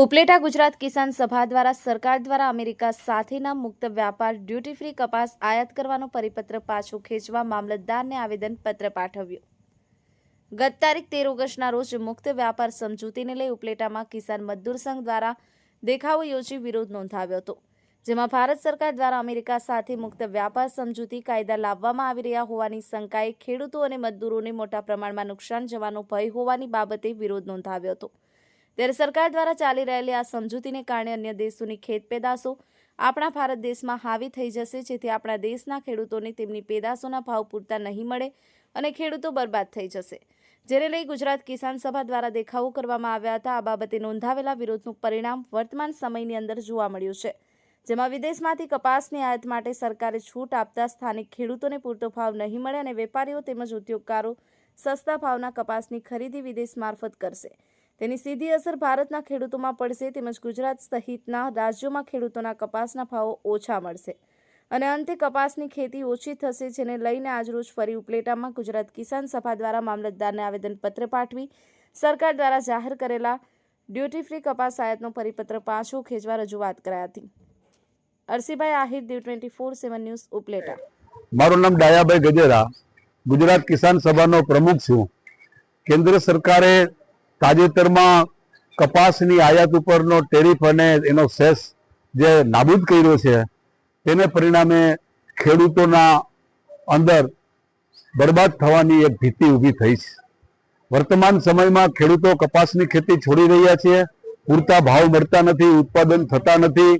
ઉપલેટા ગુજરાત કિસાન સભા દ્વારા સરકાર દ્વારા અમેરિકા સાથેના મુક્ત વ્યાપાર ડ્યુટી ફ્રી કપાસ આયાત કરવાનો પરિપત્ર પાછો ખેંચવા મામલતદારને આવેદનપત્ર પાઠવ્યું. ગત તારીખ તેર ઓગસ્ટના રોજ મુક્ત વ્યાપાર સમજૂતીને લઈ ઉપલેટામાં કિસાન મજદૂર સંઘ દ્વારા દેખાવો યોજી વિરોધ નોંધાવ્યો હતો, જેમાં ભારત સરકાર દ્વારા અમેરિકા સાથે મુક્ત વ્યાપાર સમજૂતી કાયદા લાવવામાં આવી રહ્યા હોવાની શંકાએ ખેડૂતો અને મજદૂરોને મોટા પ્રમાણમાં નુકસાન જવાનો ભય હોવાની બાબતે વિરોધ નોંધાવ્યો હતો. ત્યારે સરકાર દ્વારા ચાલી રહેલી આ સમજૂતીને કારણે અન્ય દેશોની ખેત પેદાશો આપણા ભારત દેશમાં હાવી થઈ જશે, જેથી આપણા દેશના ખેડૂતોને તેમની પેદાશોના ભાવ પૂરતા નહીં મળે અને ખેડૂતો બરબાદ થઈ જશે. જેને લઈ ગુજરાત કિસાન સભા દ્વારા દેખાવો કરવામાં આવ્યા હતા. આ બાબતે નોંધાવેલા વિરોધનું પરિણામ વર્તમાન સમયની અંદર જોવા મળ્યું છે, જેમાં વિદેશમાંથી કપાસની આયાત માટે સરકારે છૂટ આપતા સ્થાનિક ખેડૂતોને પૂરતો ભાવ નહીં મળે અને વેપારીઓ તેમજ ઉદ્યોગકારો સસ્તા ભાવના કપાસની ખરીદી વિદેશ મારફત કરશે. તેની સીધી અસર ભારતના ખેડૂતોમાં પડશે તેમજ ગુજરાત સહિતના રાજ્યોમાં ખેડૂતોના કપાસના ભાવો ઓછા મળશે. અને અંતે કપાસની ખેતી ઓછી થશે, જેને લઈને આજરોજ ફરી ઉપલેટામાં ગુજરાત કિસાન સભા દ્વારા મામલતદારને આવેદનપત્ર પાઠવી સરકાર દ્વારા જાહેર કરેલા ડ્યુટી ફ્રી કપાસ આયાતનો પરિપત્ર પાછો ખેંચવા રજૂઆત કરાઈ હતી. Arsibhai Ahir Diu twenty four seven news, Upleta. મારું નામ ડાયાભાઈ ગજેરા. ગુજરાત કિસાન સભાનો પ્રમુખ છું. કેન્દ્ર સરકારે તાજેતરમાં કપાસની આયાત ઉપરનો ટેરિફ અને એનો સેસ જે નાબૂદ કર્યો છે, તેને પરિણામે ખેડૂતોના અંદર બરબાદ થવાની એક ભીતિ ઊભી થઈ છે. વર્તમાન સમયમાં ખેડૂતો કપાસની ખેતી છોડી રહ્યા છે, પૂરતા ભાવ મળતા નથી, ઉત્પાદન થતા નથી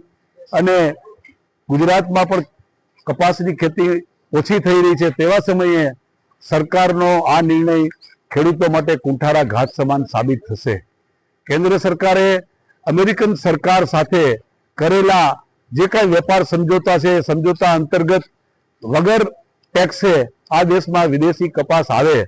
અને ગુજરાતમાં પણ કપાસની ખેતી ઓછી થઈ રહી છે. તેવા સમયે સરકારનો આ નિર્ણય ખેડૂતો માટે કુંઠારા ઘાત સમાન સાબિત થશે. કેન્દ્ર સરકારે અમેરિકન સરકાર સાથે કરેલા જે કાંઈ વેપાર સમજોતા છે, એ સમજોતા અંતર્ગત વગર ટેક્સે આ દેશમાં વિદેશી કપાસ આવે,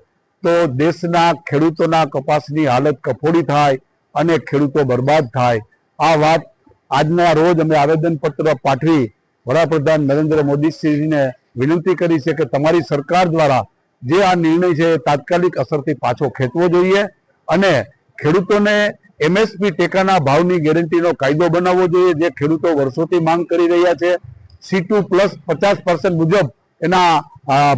તો દેશના ખેડૂતોના કપાસની હાલત કફોડી થાય અને ખેડૂતો બરબાદ થાય. આ વાત આજના રોજ અમે આવેદનપત્ર પાઠવી વડાપ્રધાન નરેન્દ્ર મોદીશ્રીને વિનંતી કરી છે કે તમારી સરકાર દ્વારા જે આ નિર્ણય છે તાત્કાલિક અસરથી પાછો ખેંચવો જોઈએ અને ખેડૂતોને એમએસપી ટેકાના ભાવની ગેરંટીનો કાયદો બનાવવો જોઈએ. જે ખેડૂતો વર્ષોથી માંગ કરી રહ્યા છે સી ટુ પ્લસ પચાસ પર્સન્ટ મુજબ એના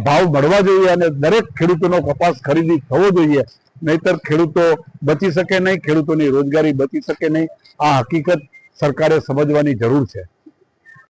ભાવ મળવા જોઈએ અને દરેક ખેડૂતોનો કપાસ ખરીદી થવો જોઈએ. નહીતર ખેડૂતો બચી શકે નહીં, ખેડૂતોની રોજગારી બચી શકે નહીં. આ હકીકત સરકારે સમજવાની જરૂર છે.